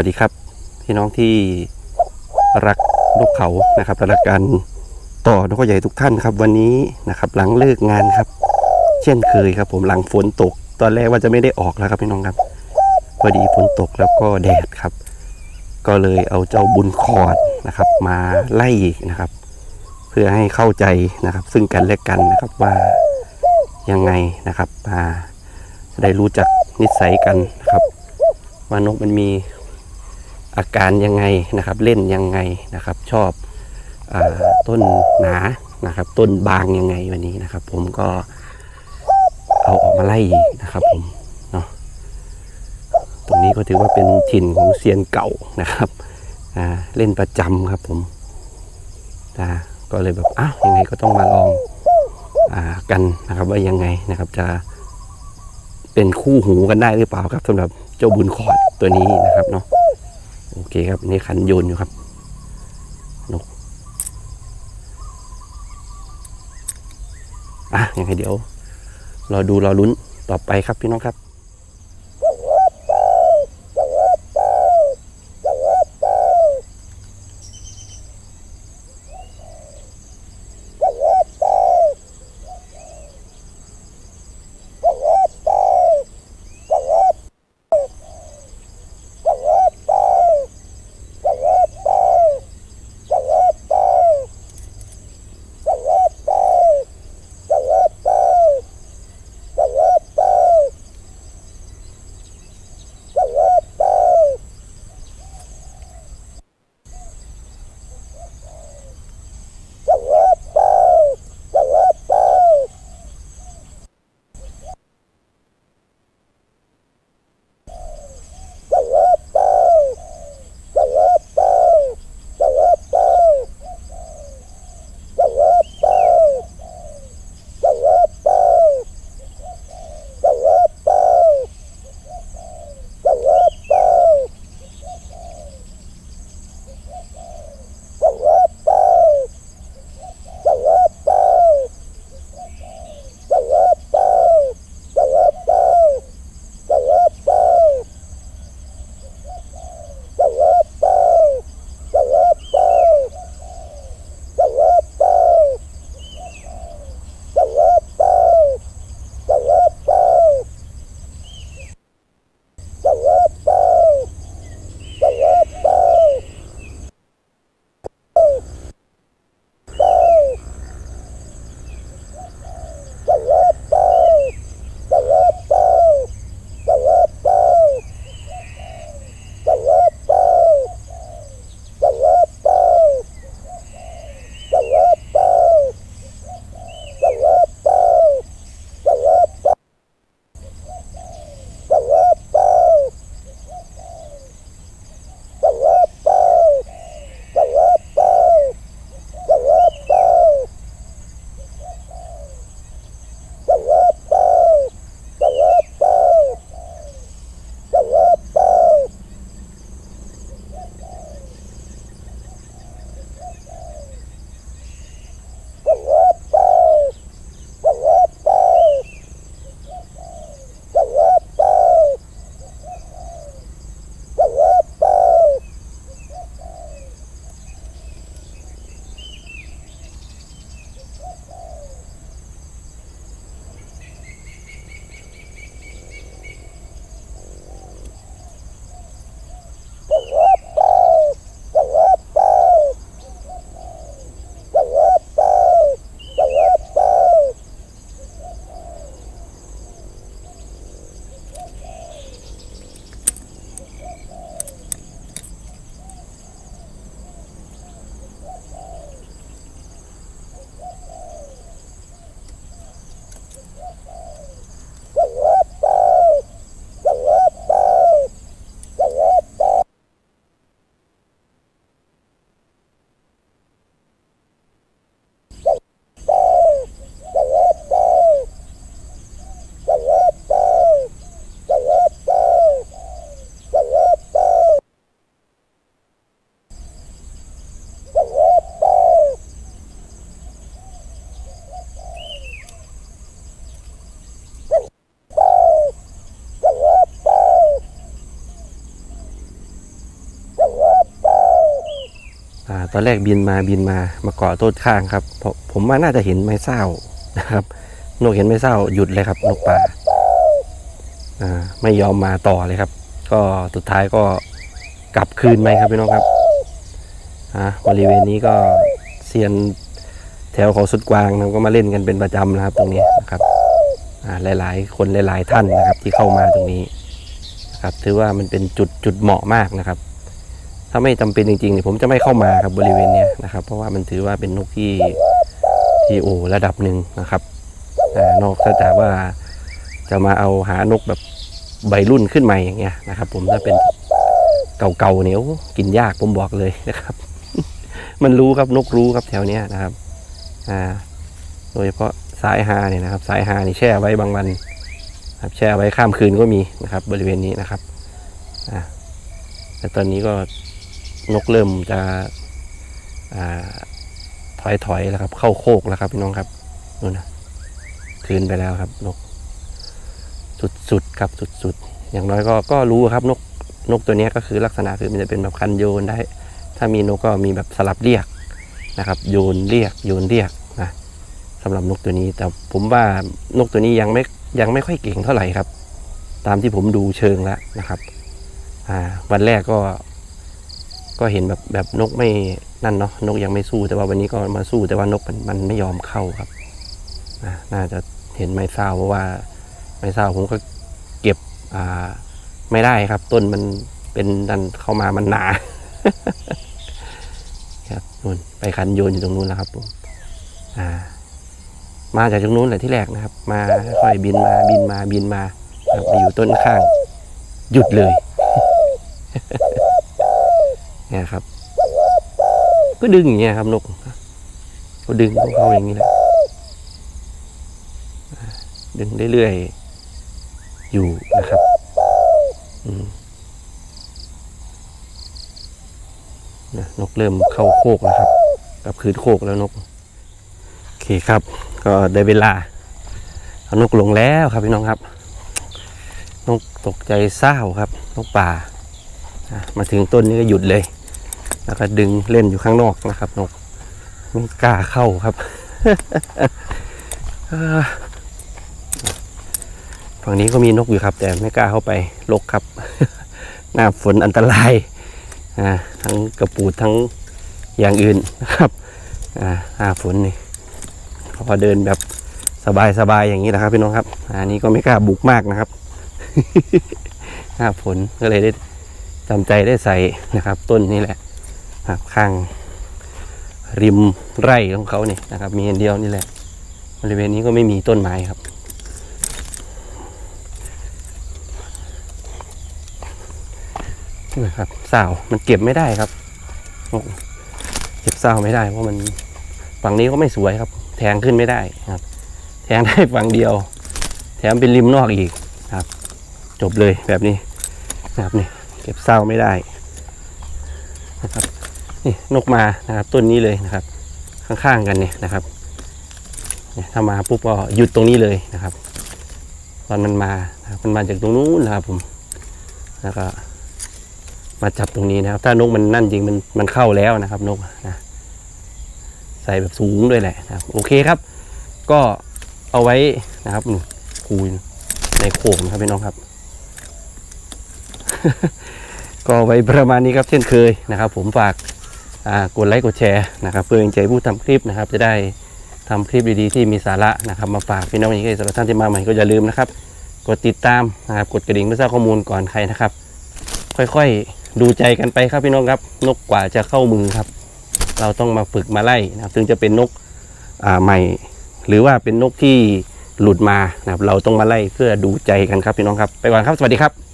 วัสดีครับ พี่น้องที่รักนกเขานะครับและรักการต่อนกเขาใหญ่ทุกท่านครับ วันนี้นะครับหลังเลิกงานครับ เช่นเคยครับ ผมหลังฝนตก ตอนแรกว่าจะไม่ได้ออกแล้วครับพี่น้องครับพอดีฝนตกแล้วก็แดดครับ ก็เลยเอาเจ้าบุญคอดนะครับ มาไล่นะครับ เพื่อให้เข้าใจนะครับ ซึ่งกันและกันนะครับว่ายังไงนะครับอ่าได้รู้จักนิสัยกันนะครับว่านกมันมี อาการยังไงนะครับ เล่นยังไงนะครับ ชอบอต้นหนานะครับ ต้นบางยังไงวันนี้นะครับ ผมก็เอาออกมาไล่นะครับ ผมเนาะตรงนี้ก็ถือว่าเป็นถิ่นของเซียนเก่านะครับเล่นประจำครับผมก็เลยแบบอ้าวยังไงก็ต้องมาลองอกันนะครับ ว่ายังไงนะครับ จะเป็นคู่หูกันได้หรือเปล่าครับสำหรับเจ้าบุญคอดตัวนี้นะครับเนาะ โอเคครับ นี่ขันโยนอยู่ครับ นก อะยังไงเดี๋ยว รอดูรอลุ้นต่อไปครับพี่น้องครับ ตอนแรกบินมาบินมามาเกาะต้นข้างครับผมผมว่าน่าจะเห็นไม้เศร้านะครับนกเห็นไม้เศร้าหยุดเลยครับนกป่าไม่ยอมมาต่อเลยครับ ก็สุดท้ายก็กลับคืนไหมครับพี่น้องครับบริเวณนี้ก็เซียนแถวเขาสุดกวางนะก็มาเล่นกันเป็นประจำนะครับ ตรงนี้นะครับอ่าหลาย ๆ คนหลาย ๆ ท่านนะครับ ที่เข้ามาตรงนี้นะครับ ถือว่ามันเป็นจุดจุดเหมาะมากนะครับ ถ้าไม่จำเป็นจริงๆเนี่ยผมจะไม่เข้ามาครับบริเวณเนี้ยนะครับ เพราะว่ามันถือว่าเป็นนกที่ที่โอระดับหนึ่งนะครับอ่นอกจากว่าจะมาเอาหานกแบบใบรุ่นขึ้นใหม่อย่างเงี้ยนะครับ ผมถ้าเป็นเก่าๆเนี่ยกินยากผมบอกเลยนะครับ มันรู้ครับนกรู้ครับแถวเนี้ยนะครับอ่าโดยเฉพาะสายฮาเนี่ยนะครับ สายฮานี่แช่ไว้บางวันครับแช่ไว้ข้ามคืนก็มีนะครับ บริเวณนี้นะครับอ่าแต่ตอนนี้ก็ นกเริ่มจะอ่าถอยถอยแล้วครับ เข้าโคกแล้วครับพี่น้องครับนู่นนะคืนไปแล้วครับ นก สุดๆครับสุดๆอย่างน้อยก็ก็รู้ครับนกนกตัวนี้ก็คือลักษณะคือมันจะเป็นแบบคันโยนได้ ถ้ามีนกก็มีแบบสลับเรียกนะครับ โยนเรียกโยนเรียกนะสำหรับนกตัวนี้ แต่ผมว่านกตัวนี้ยังไม่ยังไม่ค่อยเก่งเท่าไหร่ครับ ตามที่ผมดูเชิงแล้วนะครับ อ่า วันแรกก็ ก็เห็นแบบแบบนกไม่นั่นเนาะนกยังไม่สู้แต่ว่าวันนี้ก็มาสู้แต่ว่านกมันมันไม่ยอมเข้าครับนะน่าจะเห็นไม้เศร้าเพราะว่าไม้เศร้าผมก็เก็บอ่าไม่ได้ครับ ต้นมันเป็นดันเข้ามามันหนาครับนู่นไปคันโยนอยู่ตรงนู้นแล้วครับผมอ่า มาจากตรงนู้นแหละที่แรกนะครับ มาค่อยบินมาบินมาบินมาครับไปอยู่ต้นข้าง หยุดเลย เนี่ยครับ ก็ดึงอย่างเงี้ยครับนกก็ดึงของเขาอย่างนี้แหละดึงเรื่อยๆอยู่นะครับนนกเริ่มเข้าโคกแล้วครับกับคืนโคกแล้วนกโอเคครับ ก็ได้เวลาเอานกลงแล้วครับพี่น้องครับ นกตกใจเศร้าครับ นกป่ามาถึงต้นนี้ก็หยุดเลย แล้วก็ดึงเล่นอยู่ข้างนอกนะครับนกไม่กล้าเข้าครับฝั่งนี้ก็มีนกอยู่ครับ แต่ไม่กล้าเข้าไปลกครับ หน้าฝนอันตรายทั้งกระปูดทั้งอย่างอื่นนะครับหน้าฝนนี่พอเดินแบบสบายๆอย่างนี้นะครับพี่น้องครับ อันนี้ก็ไม่กล้าบุกมากนะครับหน้าฝนก็เลยได้จำใจได้ใส่นะครับ ต้นนี่แหละ ครับข้างริมไร่ของเขาเนี่ยนะครับ มีอันเดียวนี่แหละ บริเวณนี้ก็ไม่มีต้นไม้ครับ นะครับสาวมันเก็บไม่ได้ครับโอ้เก็บสาวไม่ได้ เพราะมันฝั่งนี้ก็ไม่สวยครับ แทงขึ้นไม่ได้ครับ แทงได้ฝั่งเดียว แถมเป็นริมนอกอีกครับ จบเลยแบบนี้นะครับนี่เก็บเศร้าไม่ได้นะครับ นี่นกมานะครับต้นนี้เลยนะครับ ข้างๆกันเนี่ยนะครับถ้ามาปุ๊บก็หยุดตรงนี้เลยนะครับ ตอนมันมานมันมาจากตรงนู้นนะครับผมแล้วก็มาจับตรงนี้นะครับ ถ้านกมันนั่นจริงมันมันเข้าแล้วนะครับ นกนะใส่แบบสูงด้วยแหละนะครับ โอเคครับ ก็เอาไว้นะครับคูยในโขงนะครับพี่น้องครับ ก็ไว้ประมาณนี้ครับเช่นเคยนะครับ ผมฝาก กดไลค์กดแชร์นะครับ เพื่อเป็นใจผู้ทำคลิปนะครับ จะได้ทำคลิปดีๆที่มีสาระนะครับมาฝากพี่น้องอย่างนี้สำหรับท่านที่มาใหม่ก็อย่าลืมนะครับ กดติดตามนะครับกดกระดิ่งเพื่อทราบข้อมูลก่อนใครนะครับ ค่อยๆดูใจกันไปครับพี่น้องครับ นกกว่าจะเข้ามือครับ เราต้องมาฝึกมาไล่นะครับถึงจะเป็นนกใหม่ หรือว่าเป็นนกที่หลุดมานะครับเราต้องมาไล่เพื่อดูใจกันครับพี่น้องครับ ไปก่อนครับสวัสดีครับ